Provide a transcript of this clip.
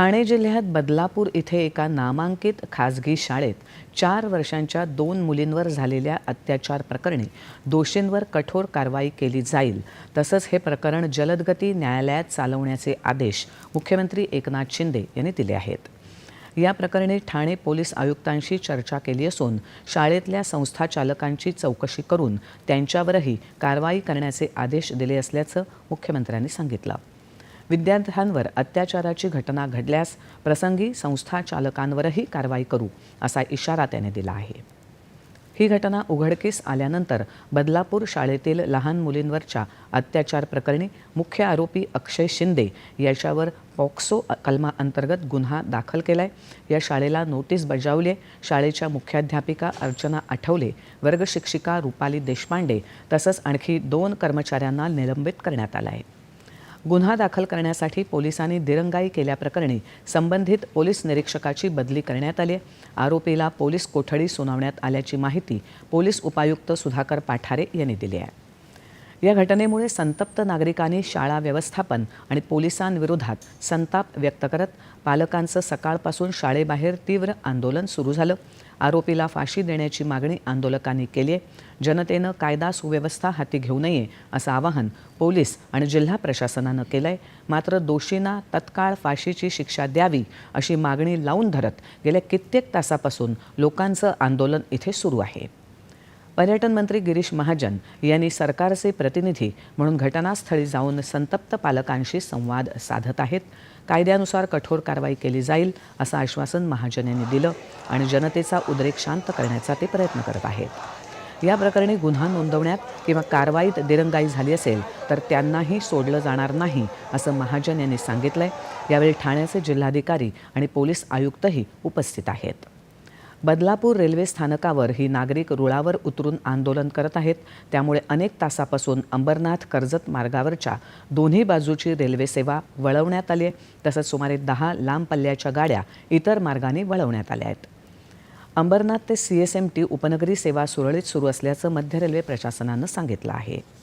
ठाणे जिल्ह्यात बदलापूर इथे एका नामांकित खाजगी शाळेत चार वर्षांच्या दोन मुलींवर झालेल्या अत्याचार प्रकरणी दोषींवर कठोर कारवाई केली जाईल. तसंच हे प्रकरण जलदगती न्यायालयात चालवण्याचे आदेश मुख्यमंत्री एकनाथ शिंदे यांनी दिले आहेत. या प्रकरणी ठाणे पोलीस आयुक्तांशी चर्चा केली असून शाळेतल्या संस्थाचालकांची चौकशी करून त्यांच्यावरही कारवाई करण्याचे आदेश दिले असल्याचं मुख्यमंत्र्यांनी सांगितलं. विद्यार्थ्यांवर अत्याचाराची घटना घडल्यास प्रसंगी संस्था चालकांवरही कारवाई करू असा इशारा त्याने दिला आहे. ही घटना उघडकीस आल्यानंतर बदलापूर शाळेतील लहान मुलींवरच्या अत्याचार प्रकरणी मुख्य आरोपी अक्षय शिंदे याच्यावर पॉक्सो कलमा अंतर्गत गुन्हा दाखल केला आहे या शाळेला नोटीस बजावली आहे शाळेच्या मुख्याध्यापिका अर्चना आठवले वर्गशिक्षिका रुपाली देशपांडे तसंच आणखी दोन कर्मचाऱ्यांना निलंबित करण्यात आलं आहे गुन्हा दाखल करण्यासाठी पोलिसांनी दिरंगाई केल्याप्रकरणी संबंधित पोलीस निरीक्षकाची बदली करण्यात आली आरोपीला पोलीस कोठडी सुनावण्यात आल्याची माहिती पोलीस उपायुक्त सुधाकर पाठारे यांनी दिली आहे. या घटनेमुळे संतप्त नागरिकांनी शाळा व्यवस्थापन आणि पोलिसांविरोधात संताप व्यक्त करत पालकांचं सकाळपासून शाळेबाहेर तीव्र आंदोलन सुरू झालं. आरोपीला फाशी देण्याची मागणी आंदोलकांनी केली आहे. जनतेनं कायदा सुव्यवस्था हाती घेऊ नये असं आवाहन पोलीस आणि जिल्हा प्रशासनानं केलं आहे मात्र दोषींना तत्काळ फाशीची शिक्षा द्यावी अशी मागणी लावून धरत गेल्या कित्येक तासापासून लोकांचं आंदोलन इथे सुरू आहे. पर्यटन मंत्री गिरीश महाजन यांनी सरकारचे प्रतिनिधी म्हणून घटनास्थळी जाऊन संतप्त पालकांशी संवाद साधत आहेत. कायद्यानुसार कठोर कारवाई केली जाईल असं आश्वासन महाजन यांनी दिलं आणि जनतेचा उद्रेक शांत करण्याचा ते प्रयत्न करत आहेत. या प्रकरणी गुन्हा नोंदवण्यात किंवा कारवाईत दिरंगाई झाली असेल तर त्यांनाही सोडलं जाणार नाही असं महाजन यांनी सांगितलंय. यावेळी ठाण्याचे जिल्हाधिकारी आणि पोलीस आयुक्तही उपस्थित आहेत. बदलापूर रेल्वे स्थानकावर ही नागरिक रुळावर उतरून आंदोलन करत आहेत. त्यामुळे अनेक तासापासून अंबरनाथ कर्जत मार्गावरच्या दोन्ही बाजूची रेल्वे सेवा वळवण्यात आली आहे. तसंच सुमारे दहा लांब पल्ल्याच्या गाड्या इतर मार्गाने वळवण्यात आल्या आहेत. अंबरनाथ ते सी एस एम टी उपनगरी सेवा सुरळीत सुरू असल्याचं मध्य रेल्वे प्रशासनानं सांगितलं आहे.